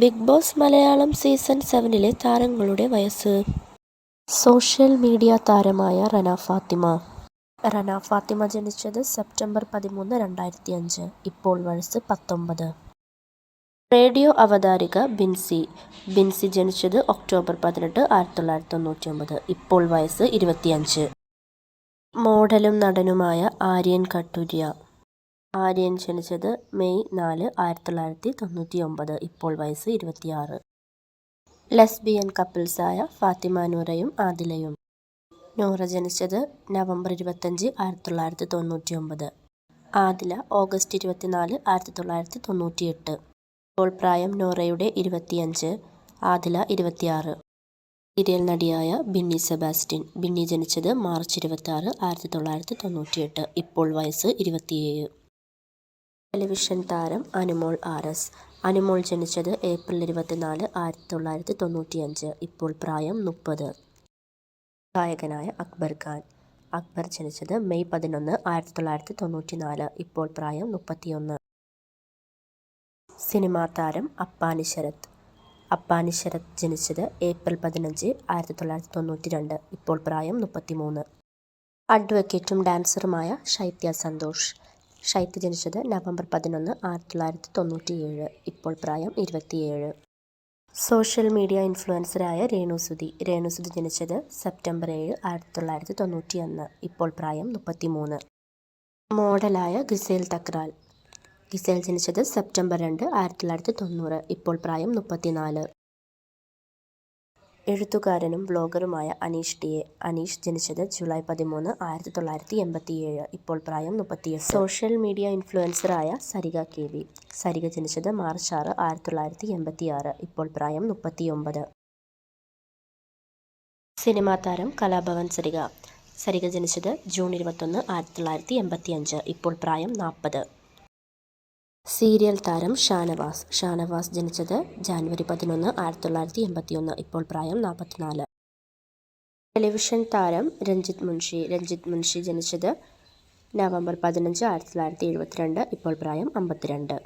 Big boss Malayalam season സെവനിലെ താരങ്ങളുടെ വയസ്സ്. സോഷ്യൽ മീഡിയ താരമായ റന ഫാത്തിമ. റന ഫാത്തിമ ജനിച്ചത് സെപ്റ്റംബർ പതിമൂന്ന് രണ്ടായിരത്തി അഞ്ച്. ഇപ്പോൾ വയസ്സ് പത്തൊമ്പത്. റേഡിയോ അവതാരിക ബിൻസി. ബിൻസി ജനിച്ചത് ഒക്ടോബർ പതിനെട്ട് ആയിരത്തി തൊള്ളായിരത്തി തൊണ്ണൂറ്റി ഒമ്പത് ഇപ്പോൾ വയസ്സ് ഇരുപത്തിയഞ്ച്. മോഡലും നടനുമായ ആര്യൻ കട്ടുരിയ. ആര്യൻ ജനിച്ചത് മെയ് നാല് ആയിരത്തി തൊള്ളായിരത്തി തൊണ്ണൂറ്റി ഒമ്പത് ഇപ്പോൾ വയസ്സ് ഇരുപത്തിയാറ്. ലെസ്ബിയൻ കപ്പിൾസായ ഫാത്തിമ നൂറയും ആദിലയും. നൂറ ജനിച്ചത് നവംബർ ഇരുപത്തഞ്ച് ആയിരത്തി തൊള്ളായിരത്തി തൊണ്ണൂറ്റി ഒമ്പത് ആദില ഓഗസ്റ്റ് ഇരുപത്തിനാല് ആയിരത്തി തൊള്ളായിരത്തി തൊണ്ണൂറ്റി എട്ട് ഇപ്പോൾ പ്രായം നോറയുടെ ഇരുപത്തിയഞ്ച് ആദില ഇരുപത്തിയാറ്. സീരിയൽ നടിയായ ബിന്നി സെബാസ്റ്റ്യൻ. ബിന്നി ജനിച്ചത് മാർച്ച് ഇരുപത്തി ആറ് ആയിരത്തി തൊള്ളായിരത്തി തൊണ്ണൂറ്റിയെട്ട് ഇപ്പോൾ വയസ്സ് ഇരുപത്തിയേഴ്. ടെലിവിഷൻ താരം അനുമോൾ ആർ എസ് അനുമോൾ ജനിച്ചത് ഏപ്രിൽ ഇരുപത്തിനാല് ആയിരത്തി തൊള്ളായിരത്തി തൊണ്ണൂറ്റിയഞ്ച് ഇപ്പോൾ പ്രായം മുപ്പത്. ഗായകനായ അക്ബർ ഖാൻ. അക്ബർ ജനിച്ചത് മെയ് പതിനൊന്ന് ആയിരത്തി തൊള്ളായിരത്തി തൊണ്ണൂറ്റി നാല് ഇപ്പോൾ പ്രായം മുപ്പത്തിയൊന്ന്. സിനിമാ താരം അപ്പാനി ശരത്. അപ്പാനി ശരത് ജനിച്ചത് ഏപ്രിൽ പതിനഞ്ച് ആയിരത്തി തൊള്ളായിരത്തി തൊണ്ണൂറ്റി രണ്ട് ഇപ്പോൾ പ്രായം മുപ്പത്തിമൂന്ന്. അഡ്വക്കേറ്റും ഡാൻസറുമായ ശൈത്യ സന്തോഷ്. ശൈത്യ ജനിച്ചത് നവംബർ പതിനൊന്ന് ആയിരത്തി തൊള്ളായിരത്തി തൊണ്ണൂറ്റി ഏഴ് ഇപ്പോൾ പ്രായം ഇരുപത്തിയേഴ്. സോഷ്യൽ മീഡിയ ഇൻഫ്ലുവൻസറായ രേണുസുതി രേണുസുതി ജനിച്ചത് സെപ്റ്റംബർ ഏഴ് ആയിരത്തി തൊള്ളായിരത്തി തൊണ്ണൂറ്റി ഒന്ന് ഇപ്പോൾ പ്രായം മുപ്പത്തിമൂന്ന്. മോഡലായ ഗിസേൽ തക്രാൽ. ഗിസേൽ ജനിച്ചത് സെപ്റ്റംബർ രണ്ട് ആയിരത്തി തൊള്ളായിരത്തി തൊണ്ണൂറ് ഇപ്പോൾ പ്രായം മുപ്പത്തിനാല്. എഴുത്തുകാരനും ബ്ലോഗറുമായ അനീഷ് ടി എ അനീഷ് ജനിച്ചത് ജൂലൈ പതിമൂന്ന് ആയിരത്തി തൊള്ളായിരത്തി എൺപത്തിയേഴ് ഇപ്പോൾ പ്രായം മുപ്പത്തിയെട്ട്. സോഷ്യൽ മീഡിയ ഇൻഫ്ലുവൻസറായ സരിക കെ വി. സരിക ജനിച്ചത് മാർച്ച് ആറ് ആയിരത്തി തൊള്ളായിരത്തി എൺപത്തിയാറ് ഇപ്പോൾ പ്രായം മുപ്പത്തിയൊമ്പത്. സിനിമാ താരം കലാഭവൻ സരിക. സരിക ജനിച്ചത് ജൂൺ ഇരുപത്തൊന്ന് ആയിരത്തി തൊള്ളായിരത്തി എൺപത്തിയഞ്ച് ഇപ്പോൾ പ്രായം നാൽപ്പത്. സീരിയൽ താരം ഷാനവാസ്. ഷാനവാസ് ജനിച്ചത് ജാനുവരി പതിനൊന്ന് ആയിരത്തി തൊള്ളായിരത്തി എൺപത്തിയൊന്ന് ഇപ്പോൾ പ്രായം നാൽപ്പത്തിനാല്. ടെലിവിഷൻ താരം രഞ്ജിത്ത് മുൻഷി. രഞ്ജിത്ത് മുൻഷി ജനിച്ചത് നവംബർ പതിനഞ്ച് ആയിരത്തി തൊള്ളായിരത്തി എഴുപത്തിരണ്ട് ഇപ്പോൾ പ്രായം അമ്പത്തിരണ്ട്.